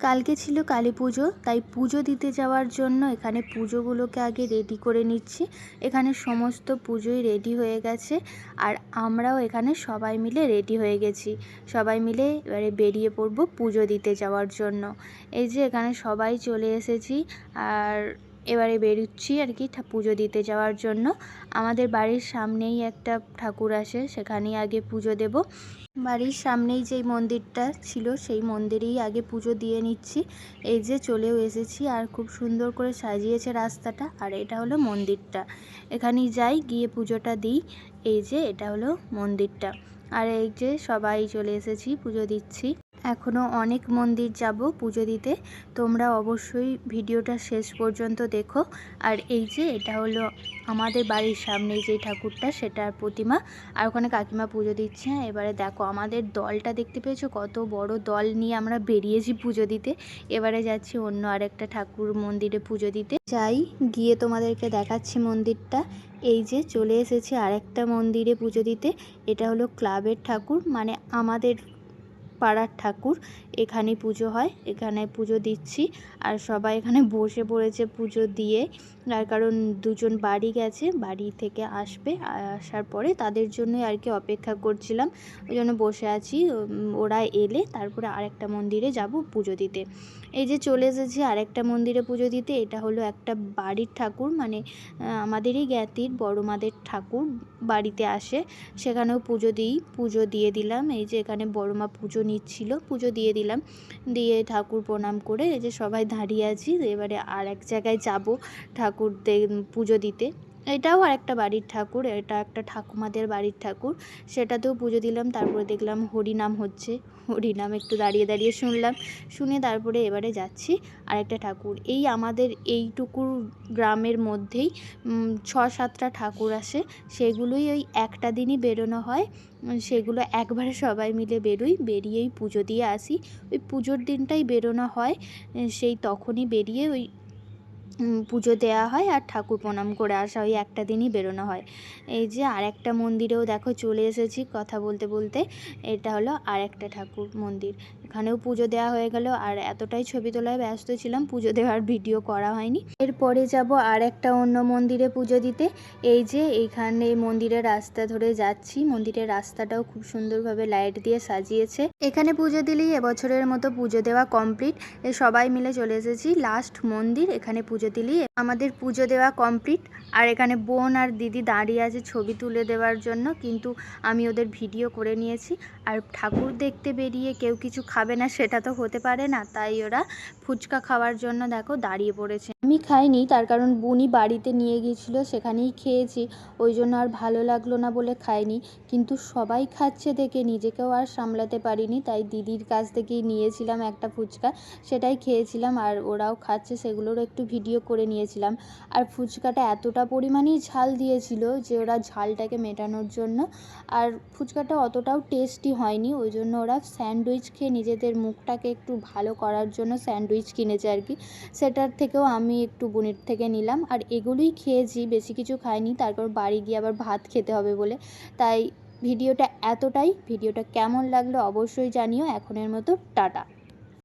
কালকে ছিল কালী পুজো, তাই পুজো দিতে যাওয়ার জন্য এখানে পুজোগুলোকে আগে রেডি করে নিচ্ছি। এখানে সমস্ত পুজোই রেডি হয়ে গেছে আর আমরাও এখানে সবাই মিলে রেডি হয়ে গেছি। সবাই মিলে এবারে বেরিয়ে পড়ব পুজো দিতে যাওয়ার জন্য। এই যে এখানে সবাই চলে এসেছি আর এবারে বেরোচ্ছি আর কি পুজো দিতে যাওয়ার জন্য। আমাদের বাড়ির সামনেই একটা ঠাকুর আসে, সেখানেই আগে পুজো দেব। বাড়ির সামনেই যেই মন্দিরটা ছিল, সেই মন্দিরেই আগে পুজো দিয়ে নিচ্ছি। এই যে চলেও এসেছি আর খুব সুন্দর করে সাজিয়েছে রাস্তাটা। আর এটা হলো মন্দিরটা। এখানেই যাই, গিয়ে পুজোটা দিই। এই যে এটা হলো মন্দিরটা। আর এই যে সবাই চলে এসেছি, পুজো দিচ্ছি। এখনও অনেক মন্দির যাব পুজো দিতে। তোমরা অবশ্যই ভিডিওটা শেষ পর্যন্ত দেখো। আর এই যে, এটা হলো আমাদের বাড়ির সামনে যে ঠাকুরটা, সেটার প্রতিমা। আর ওখানে কাকিমা পুজো দিচ্ছে। এবারে দেখো, আমাদের দলটা দেখতে পেয়েছ? কত বড় দল নিয়ে আমরা বেরিয়েছি পুজো দিতে। এবারে যাচ্ছি অন্য আরেকটা ঠাকুর মন্দিরে পুজো দিতে। যাই, গিয়ে তোমাদেরকে দেখাচ্ছি মন্দিরটা। এই যে, চলে এসেছি আরেকটা মন্দিরে পুজো দিতে। এটা হলো ক্লাবের ঠাকুর। মানে আমাদের পাড়ার ঠাকুর এখানে পুজো হয়, এখানে পুজো দিচ্ছি। আর সবাই এখানে বসে পড়েছে পুজো দিয়ে। তার কারণ দুজন বাড়ি গেছে, বাড়ি থেকে আসবে, আসার পরে তাদের জন্যই আর কি অপেক্ষা করছিলাম। ওই জন্য বসে আছি, ওরা এলে তারপরে আরেকটা মন্দিরে যাব পুজো দিতে। এই যে চলে এসেছি আরেকটা মন্দিরে পুজো দিতে, এটা হলো একটা বাড়ির ঠাকুর মানে আমাদেরই জ্ঞাতির, বড় মাদের ঠাকুর বাড়িতে আসে। সেখানেও পুজো দিই, পুজো দিয়ে দিলাম। এই যে এখানে বড় মা পুজো নিচ্ছিল, পুজো দিয়ে দিলাম। দিয়ে ঠাকুর প্রণাম করে এই যে সবাই দাঁড়িয়ে আছি, এবারে আর এক জায়গায় যাব ঠাকুর পুজো দিতে। এটাও আর একটা বাড়ির ঠাকুর, এটা একটা ঠাকুমাদের বাড়ির ঠাকুর। সেটাতেও পুজো দিলাম, তারপরে দেখলাম হরিনাম হচ্ছে। হরিনাম একটু দাঁড়িয়ে দাঁড়িয়ে শুনলাম, শুনে তারপরে এবারে যাচ্ছি আর একটা ঠাকুর। এই আমাদের এইটুকু গ্রামের মধ্যেই ছ সাতটা ঠাকুর আসে। সেগুলোই ওই একটা দিনই বেরোনো হয়। সেগুলো একবারে সবাই মিলে বেরোই, বেরিয়েই পুজো দিয়ে আসি। ওই পুজোর দিনটাই বেরোনো হয়, সেই তখনই বেরিয়ে ওই পুজো দেওয়া হয় আর ঠাকুর প্রণাম করে আসা ওই একটা দিনই বেরোনো হয়। এই যে আর একটা মন্দিরেও দেখো চলে এসেছি কথা বলতে বলতে, এটা হলো আর একটা ঠাকুর মন্দির। এখানেও পুজো দেওয়া হয়ে গেল আর এতটাই ছবি তোলায় ব্যস্ত ছিলাম, পুজো দেওয়ার ভিডিও করা হয়নি। এরপরে যাব আর একটা অন্য মন্দিরে পুজো দিতে। এই যে এইখানে মন্দিরের রাস্তা ধরে যাচ্ছি, মন্দিরের রাস্তাটাও খুব সুন্দরভাবে লাইট দিয়ে সাজিয়েছে। এখানে পুজো দিলেই এবছরের মতো পুজো দেওয়া কমপ্লিট। সবাই মিলে চলে এসেছি, লাস্ট মন্দির এখানে পুজো দিলেই আমাদের পুজো দেওয়া কমপ্লিট আর এখানে বোন আর দিদি দাঁড়িয়ে আছে ছবি তুলে দেওয়ার জন্য। কিন্তু আমি ওদের ভিডিও করে নিয়েছি। আর ঠাকুর দেখতে বেরিয়ে কেউ কিছু খাবে না, সেটা তো হতে পারে না। তাই ওরা ফুচকা খাওয়ার জন্য দেখো দাঁড়িয়ে পড়েছে। আমি খাইনি, তার কারণ বুনি বাড়িতে নিয়ে গিয়েছিল, সেখানেই খেয়েছি। ওই জন্য আর ভালো লাগল না বলে খাইনি। কিন্তু সবাই খাচ্ছে দেখে, নিজেকেও আর সামলাতে পারিনি। তাই দিদির কাছ থেকেই নিয়েছিলাম একটা ফুচকা, সেটাই খেয়েছিলাম। আর ওরাও খাচ্ছে সেগুলোরও একটু ভিডিও করে নিয়েছিলাম। আর ফুচকাটা এতটা পরিমাণেই ঝাল দিয়েছিল যে ওরা ঝালটাকে মেটানোর জন্য। আর ফুচকাটা অতটাও টেস্টি হয়নি, ওই জন্য ওরা স্যান্ডউইচ খেয়ে নিজেদের মুখটাকে একটু ভালো করার জন্য স্যান্ডউইচ কিনেছে আর কি। সেটার থেকেও আমি একটু বোনের থেকে নিলাম। আর এগুলোই খেয়েছি বেশি কিছু খাইনি তারপর বাড়ি গিয়ে আবার ভাত খেতে হবে বলে। তাই ভিডিওটা এতটাই। ভিডিওটা কেমন লাগল অবশ্যই জানিও। এখনের মতো টাটা।